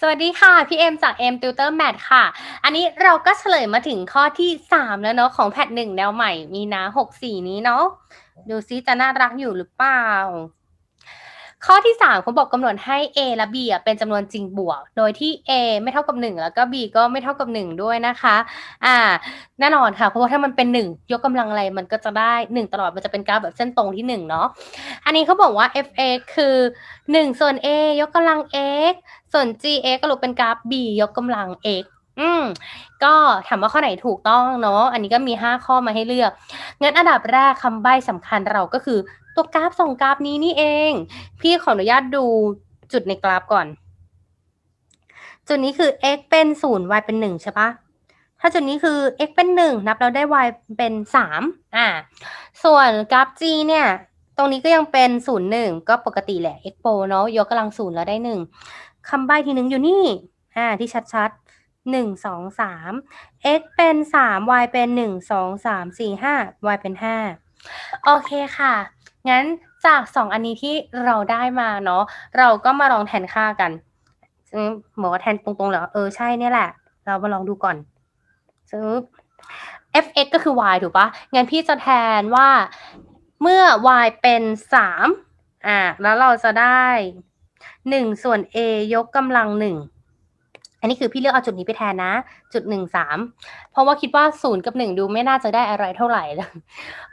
สวัสดีค่ะ พี่เอ็มจาก M Tutor Mat ค่ะ อันนี้เราก็เฉลยมาถึงข้อที่ 3 แล้วเนาะของแพทหนึ่งแนวใหม่มีนาหกสี่นี้เนาะดูซิจะน่ารักอยู่หรือเปล่า ข้อที่ 3เขาบอกกำหนดให้ a และ b อะเป็นจำนวนจริงบวก โดยที่ a ไม่เท่ากับ 1 แล้วก็ b ก็ไม่เท่ากับ 1 ด้วยนะคะ อ่า แน่นอนค่ะ เพราะว่าถ้ามันเป็น 1 ยกกำลังอะไรมันก็จะได้ 1 ตลอดมันจะเป็นกราฟแบบเส้นตรงที่ 1 เนาะ อันนี้เขาบอกว่า f(x) คือ 1 ส่วน a ยกกำลัง x ส่วน g(x) ก็รู้เป็นกราฟ b ยกกำลัง x อืมก็ถามว่าข้อไหนถูกต้องเนาะ อันนี้ก็มี 5 ข้อมาให้เลือก งั้นอันดับแรกคำใบ้สำคัญเราก็คือ ตัวกราฟสองกราฟนี้นี่เอง พี่ขออนุญาตดูจุดในกราฟก่อน จุดนี้คือ x เป็นศูนย์ y เป็นหนึ่งใช่ปะถ้าจุดนี้คือ x เป็นหนึ่งนับแล้วได้ y เป็นสามอ่า ส่วนกราฟ g เนี่ย ตรงนี้ก็ยังเป็นศูนย์หนึ่งก็ปกติแหละ x โปเนาะยกกำลังศูนย์แล้วได้หนึ่งคำใบ้ทีหนึ่งอยู่นี่อ่าที่ชัดๆหนึ่งสองสาม x เป็นสาม y เป็นหนึ่งสองสามสี่ห้า y เป็นห้าโอเคค่ะ งั้นจากสองอันนี้ที่เราได้มาเนาะเราก็มาลองแทนค่ากันซึ่งบอกว่าแทนตรงๆเหรอเออใช่เนี่ยแหละ เรามาลองดูก่อนซึ่ง fx ก็คือ y ถูกปะงั้นพี่จะแทนว่าเมื่อ y เป็นสามอ่า แล้วเราจะได้หนึ่งส่วน a ยกกำลังหนึ่ง อันนี้คือพี่เลือกเอาจุดนี้ไปแทนนะ จุดหนึ่งสามเพราะว่าคิดว่าศูนย์กับหนึ่งดูไม่น่าจะได้อะไรเท่าไหร่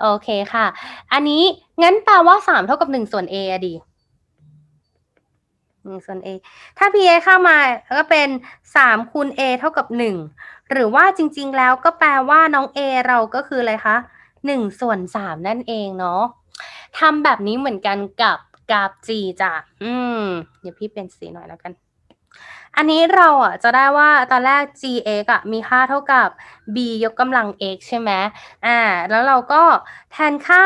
โอเคค่ะ อันนี้งั้นแปลว่าสามเท่ากับหนึ่งส่วน a อะดีหนึ่งส่วน a ถ้า pa เข้ามาก็เป็นสามคูณ a เท่ากับหนึ่งหรือว่าจริง ๆ แล้วก็แปลว่าน้อง a เราก็คืออะไรคะหนึ่งส่วนสามนั่นเองเนาะทำแบบนี้เหมือนกันกับกราฟ g จ้ะอืมเดี๋ยวพี่เป็นสีหน่อยแล้วกัน อันนี้เราอะจะได้ว่าตอนแรก gx อะมีค่าเท่ากับ b ยกกำลัง x ใช่ไหมอ่า แล้วเราก็แทนค่า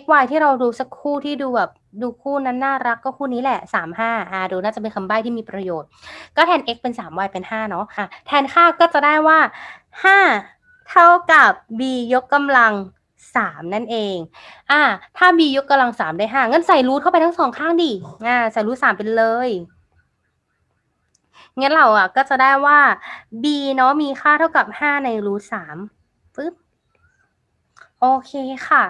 x y ที่เราดูสักคู่ที่ดูแบบดูคู่นั้นน่ารักก็คู่นี้แหละสามห้าอ่าดูน่าจะเป็นคำใบ้ที่มีประโยชน์ ก็แทน x เป็นสาม y เป็นห้าเนาะอะแทนค่าก็จะได้ว่าห้าเท่ากับ b ยกกำลังสามนั่นเอง อ่า ถ้า b ยกกำลังสามได้ห้างั้นใส่รูทเข้าไปทั้งสองข้างดิ อ่า ใส่รูทสามไปเลย งั้นเราอะก็จะได้ว่า b เนาะมีค่าเท่ากับห้าในรูทสามปึ๊บ โอเคค่ะ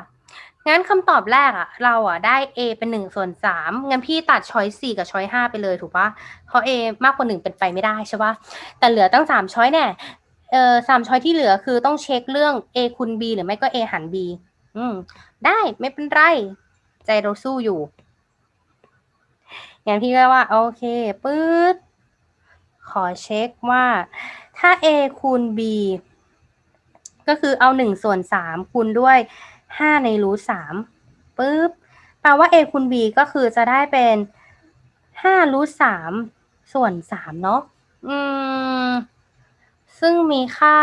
งั้นคำตอบแรกอะ เราอะได้ a เป็นหนึ่งส่วนสามงั้นพี่ตัดช้อยสี่กับช้อยห้าไปเลยถูกปะเพราะ a มากกว่าหนึ่งเป็นไปไม่ได้ใช่ปะแต่เหลือตั้งสามช้อยแน่เออสามช้อยที่เหลือคือต้องเช็คเรื่อง a คูณ b หรือไม่ก็ a หาร b อืม ได้ไม่เป็นไร ใจเราสู้อยู่งั้นพี่ก็ว่า โอเคปื๊ด ขอเช็คว่าถ้า a คูณ b ก็คือเอาหนึ่งส่วนสามคูณด้วยห้าในรูทสามปึ๊บแปลว่า a คูณ b ก็คือจะได้เป็นห้ารูทสามส่วนสามเนาะอืม ซึ่งมีค่า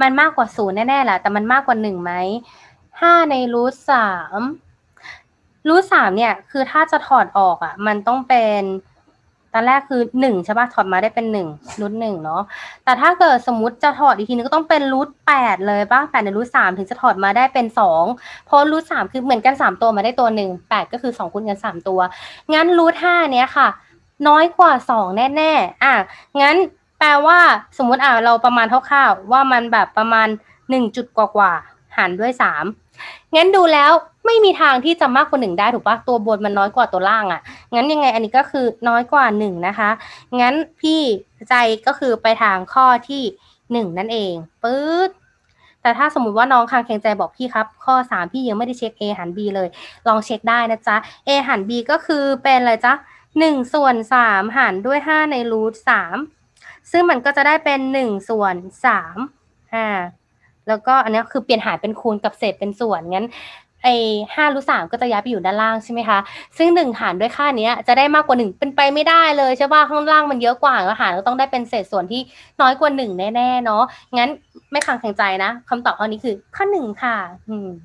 มันมากกว่าศูนย์แน่ๆแหละ แต่มันมากกว่าหนึ่งไหมห้าในรูทสามรูทสามเนี่ย คือถ้าจะถอดออกอะ มันต้องเป็น ตอนแรกคือหนึ่งใช่ปะถอดมาได้เป็นหนึ่งรูทหนึ่งเนาะแต่ถ้าเกิดสมมติจะถอดอีกทีนึงก็ต้องเป็นรูทแปดเลยปะแปดในรูทสามถึงจะถอดมาได้เป็นสองเพราะรูทสามคือเหมือนกันสามตัวมาได้ตัวหนึ่งแปดก็คือสองคูณกันสามตัว งั้นรูทห้าเนี้ยค่ะ น้อยกว่าสองแน่ๆอะงั้นแปลว่าสมมติอะเราประมาณคร่าวๆว่ามันแบบประมาณหนึ่งจุดกว่าๆ หารด้วยสามงั้นดูแล้วไม่มีทางที่จะมากกว่าหนึ่งได้ถูกปะตัวบนมันน้อยกว่าตัวล่างอะ่ะ งั้นยังไงอันนี้ก็คือน้อยกว่าหนึ่งนะคะ งั้นพี่ใจก็คือไปทางข้อที่หนึ่งนั่นเองปื๊ดแต่ถ้าสมมุติว่าน้องคางแข็งใจบอกพี่ครับ ข้อสามพี่ยังไม่ได้เช็ค A หาร B เลย ลองเช็คได้นะจ๊ะ A หาร B ก็คือเป็นอะไรจ๊ะหนึ่งส่วนสามหารด้วยห้าในรูทสามซึ่งมันก็จะได้เป็นหนึ่งส่วนสามอ่า แล้วก็อันนี้คือเปลี่ยนหารเป็นคูณกับเศษเป็นส่วนงั้นไอ้ห้ารูทสามก็จะย้ายไปอยู่ด้านล่างใช่ไหมคะ ซึ่งหนึ่งหารด้วยค่านี้จะได้มากกว่าหนึ่งเป็นไปไม่ได้เลยใช่ป่ะข้างล่างมันเยอะกว่าแล้วหารก็ต้องได้เป็นเศษส่วนที่น้อยกว่าหนึ่งแน่ๆเนาะงั้นไม่ขังแข็งใจนะคำตอบข้อนี้คือข้อหนึ่งค่ะ อืม